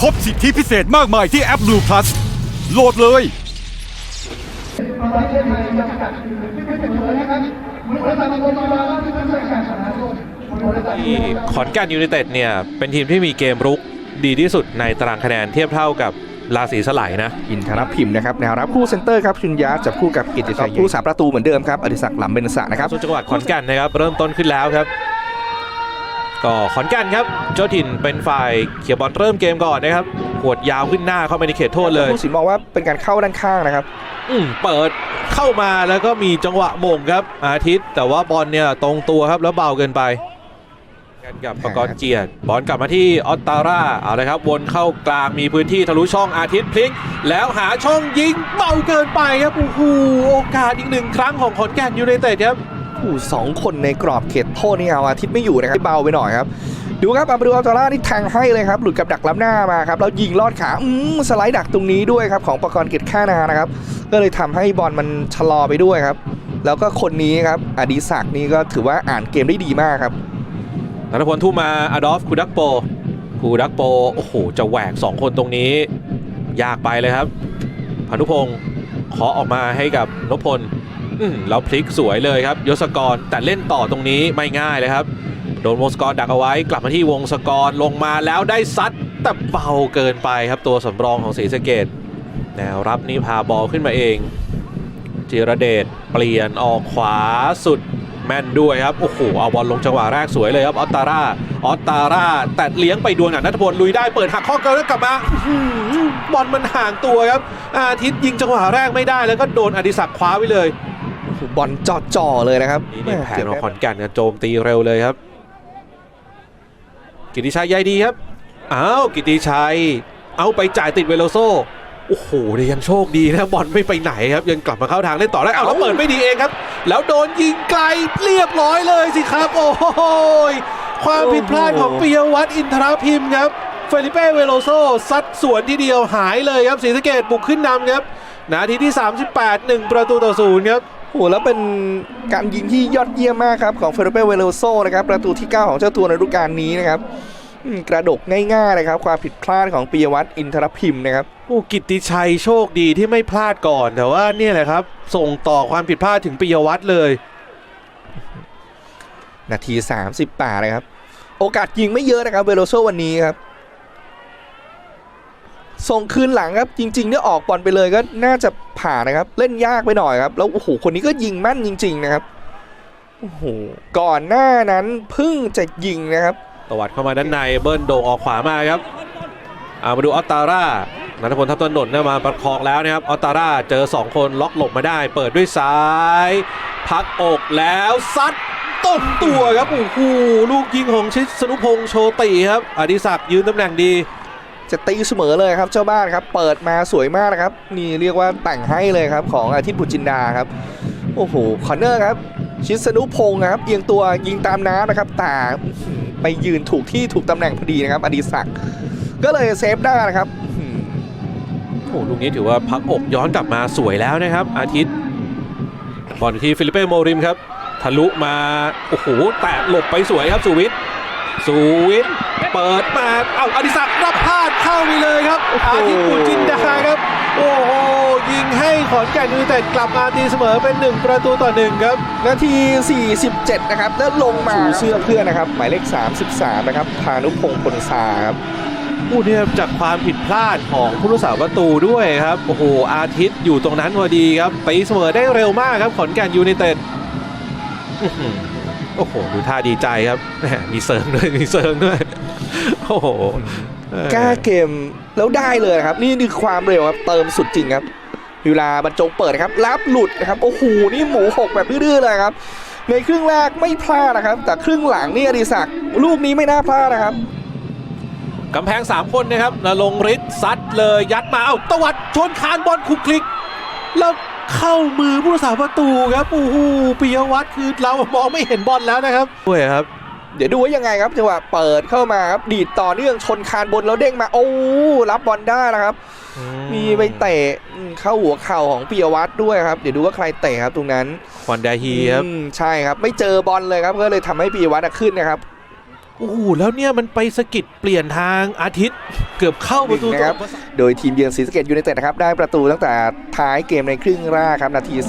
พบสิทธิพิเศษมากมายที่แอป Blue Plus โหลดเลยที่ขอนแก่นยูไนเต็ดเนี่ย เป็นทีมที่มีเกมรุกดีที่สุดในตารางคะแนนเทียบเท่ากับราศีสไลด์นะ อินทรพิมพ์นะครับแนวรับคู่เซนเตอร์ครับชุนยาจับคู่กับกิตติชัยผู้สาประตูเหมือนเดิมครับอดิศักดิ์หลำเบนสะนะครับส่วนจังหวัดขอนแก่นนะครับเริ่มต้นขึ้นแล้วครับ ก็ขอนแก่นครับ เจ้าถิ่นเป็นฝ่ายเขียบอลเริ่มเกมก่อนนะครับขวดยาวขึ้นหน้าเข้าไปในเขตโทษเลยผู้สินมองว่าเป็นการเข้าด้านข้างนะครับ อืมเปิดเข้ามาแล้วก็มีจังหวะมงครับ อาทิตย์ แต่ว่าบอลเนี่ยตรงตัวครับแล้วเบาเกินไปกันกับประกรณ์เกียรติบอลกลับมาที่ออตตาร่าเอาเลยครับวนเข้ากลางมีพื้นที่ทะลุช่องอาทิตย์พลิก แล้วหาช่องยิงเบาเกินไปครับโอ้โหโอกาสอีกหนึ่งครั้งของขอนแก่นยูไนเต็ดครับ ผู้สองคนในกรอบเขตโทษนี่เอาอาทิตย์ไม่อยู่นะครับเบาไปหน่อยครับ ดูครับอาบดูอัลตาร่านี่แทงให้เลยครับ หลุดกับดักล้ำหน้ามาครับ แล้วยิงลอดขาอืมสไลด์ดักตรงนี้ด้วยครับ ของประกรณ์เกยรตค่านานะครับ ก็เลยทำให้บอลมันชะลอไปด้วยครับ แล้วก็คนนี้ครับอดีศักดนี่ก็ถือว่าอ่านเกมได้ดีมากครับนัทพลทุ่มมาอดอลฟคูดักโปคูดักโปโอ้โหจะแหวก2 คนตรงนี้ ยากไปเลยครับพานุพงศ์ขอออกมาให้กับนพพล แล้วพลิกสวยเลยครับยศกรแต่เล่นต่อตรงนี้ไม่ง่ายเลยครับ โดนวงศกรดักเอาไว้ กลับมาที่วงศกรลงมาแล้วได้ซัดแต่เบาเกินไปครับตัวสำรองของศรีสะเกดแนวรับนี้พาบอลขึ้นมาเองจิรเดชเปลี่ยนออกขวาสุดแม่นด้วยครับ โอ้โห เอาบอลลงจังหวะแรกสวยเลยครับออตตาร่าออตตาร่าแต่เลี้ยงไปดวลกับนัทพลลุยได้เปิดหักข้อเกินแล้วกลับมาบอลมันห่างตัวครับ อาทิตย์ยิงจังหวะแรกไม่ได้แล้วก็โดนอดิศักดิ์คว้าไว้เลย บอลจ่อๆเลยนะครับนี่นี่แผนของขอนแก่นกันโจมตีเร็วเลยครับ กิติชัยใยดีครับอ้าวกิติชัย เอาไปจ่ายติดเวโลโซโอ้โหเนี่ยยังโชคดีนะบอลไม่ไปไหนครับ ยังกลับมาเข้าทางเล่นต่อได้เอาแล้วเปิดไม่ดีเองครับ แล้วโดนยิงไกลเรียบร้อยเลยสิครับ โอ้โหยความผิดพลาดของปิยวัฒน์อินทรพิมพ์ครับเฟลิเป้เวโลโซซัดสวนทีเดียวหายเลยครับศรีสะเกดบุกขึ้นนำครับ นาทีที่ 38 1 ประตูต่อศูนย์ครับ โอ้โหแล้วเป็นการยิงที่ยอดเยี่ยมมากครับของเฟเรเปเวโลโซนะครับประตูที่ 9 ของเจ้าตัวในฤดูกาลนี้นะครับอืมกระดกง่ายๆนะครับ ความผิดพลาดของปิยวัฒน์อินทรพิมพ์นะครับโอ้กิตติชัยโชคดีที่ไม่พลาดก่อน แต่ว่าเนี่ยแหละครับ ส่งต่อความผิดพลาดถึงปิยวัฒน์เลย นาที 38นะครับ โอกาสยิงไม่เยอะนะครับเวโลโซวันนี้ครับ ส่งคืนหลังครับจริงๆเนี่ยออกบอลไปเลยก็น่าจะผ่านนะครับ เล่นยากไปหน่อยครับ แล้วโอ้โหคนนี้ก็ยิงแม่นจริง ๆ นะครับโอ้โหก่อนหน้านั้นเพิ่งจะยิงนะครับตวัดเข้ามาด้านในเบิ้ลโด่งออกขวามาครับเอามาดูออตตาร่านัทพลทัพต้นนนเนี่ยมาประคองแล้วนะครับออตตาร่าเจอ 2 คนล็อกหลบมาได้ เปิดด้วยซ้าย พักอกแล้วซัดต้นตัวครับโอ้โหลูกยิงของชิดสนุพงษ์โชติครับอดิศักดิ์ยืนตำแหน่งดี จะตีเสมอเลยครับเจ้าบ้านครับ เปิดมาสวยมากนะครับ นี่เรียกว่าแต่งให้เลยครับของอาทิตย์บุญจินดาครับ โอ้โหคอนเนอร์ครับชิสนุพงศ์นะครับเอียงตัวยิงตามน้ำนะครับแต่ไปยืนถูกที่ถูกตำแหน่งพอดีนะครับ อดีศักดิ์ก็เลยเซฟได้นะครับอื้อหือโอ้ลูกนี้ถือว่าพักอกย้อนกลับมาสวยแล้วนะครับ อาทิตย์บอลที่ฟิลิเป้โมริมครับ ทะลุมา โอ้โหแตะหลบไปสวยครับสุวิทย์สุวิทย์ เปิดมาเอ้าอดิศักดิ์รับพลาดเข้าไปเลยครับอาทิตย์ปุจจินดาครับ โอ้โหยิงให้ขอนแก่นยูไนเต็ดกลับมาตีเสมอเป็น 1 ประตูต่อ 1 ครับ นาที 47 นะครับ แล้วลงมาชูเสื้อเพื่อนนะครับ หมายเลข 33 นะครับพานุพงศ์พลสาครับผู้เนี่ยจากความผิดพลาดของผู้รักษาประตูด้วยครับ โอ้โห อาทิตย์อยู่ตรงนั้นพอดีครับตีเสมอได้เร็วมากครับ ขอนแก่นยูไนเต็ดอื้อหือ โอ้โหดูท่าดีใจครับแหมมีเสริมด้วยมีเสริมด้วยโอ้โหเออแก้เกมแล้วได้เลยครับ นี่คือความเร็วครับ เติมสุดจริงครับเวลาบรรจงเปิดนะครับรับหลุดนะครับโอ้โหนี่หมูหกแบบดื้อๆเลยครับ ในครึ่งแรกไม่พลาดนะครับ แต่ครึ่งหลังนี่อดิศักดิ์ลูกนี้ไม่น่าพลาดนะครับกำแพง 3 คนนะครับนรงฤทธิ์ซัดเลยยัดมาเอ้าตวัดชนคานบอลคลุกคลิก แล้ว เข้ามือผู้รักษาประตูครับโอ้โหปิยวัฒน์คือเรามองไม่เห็นบอลแล้วนะครับด้วยครับ เดี๋ยวดูว่ายังไงครับจังหวะเปิดเข้ามาครับดีดต่อเนื่องชนคานบนแล้วเด้งมาโอ้รับบอลได้นะครับ มีไปเตะอืมเข้าหัวเข่าของปิยวัฒน์ด้วยครับเดี๋ยวดูว่าใครเตะครับตรงนั้นควันไดฮีครับอืมใช่ครับ ไม่เจอบอลเลยครับก็เลยทำให้ปิยวัฒน์อะขึ้นนะครับ โอ้โหแล้วเนี่ยมันไปสะกิดเปลี่ยนทางอาทิตย์เกือบเข้าประตูนะครับตัวโดยทีมเยือนศรีสะเกดยูไนเต็ดนะครับ ได้ประตูตั้งแต่ท้ายเกมในครึ่งแรกครับ นาที 30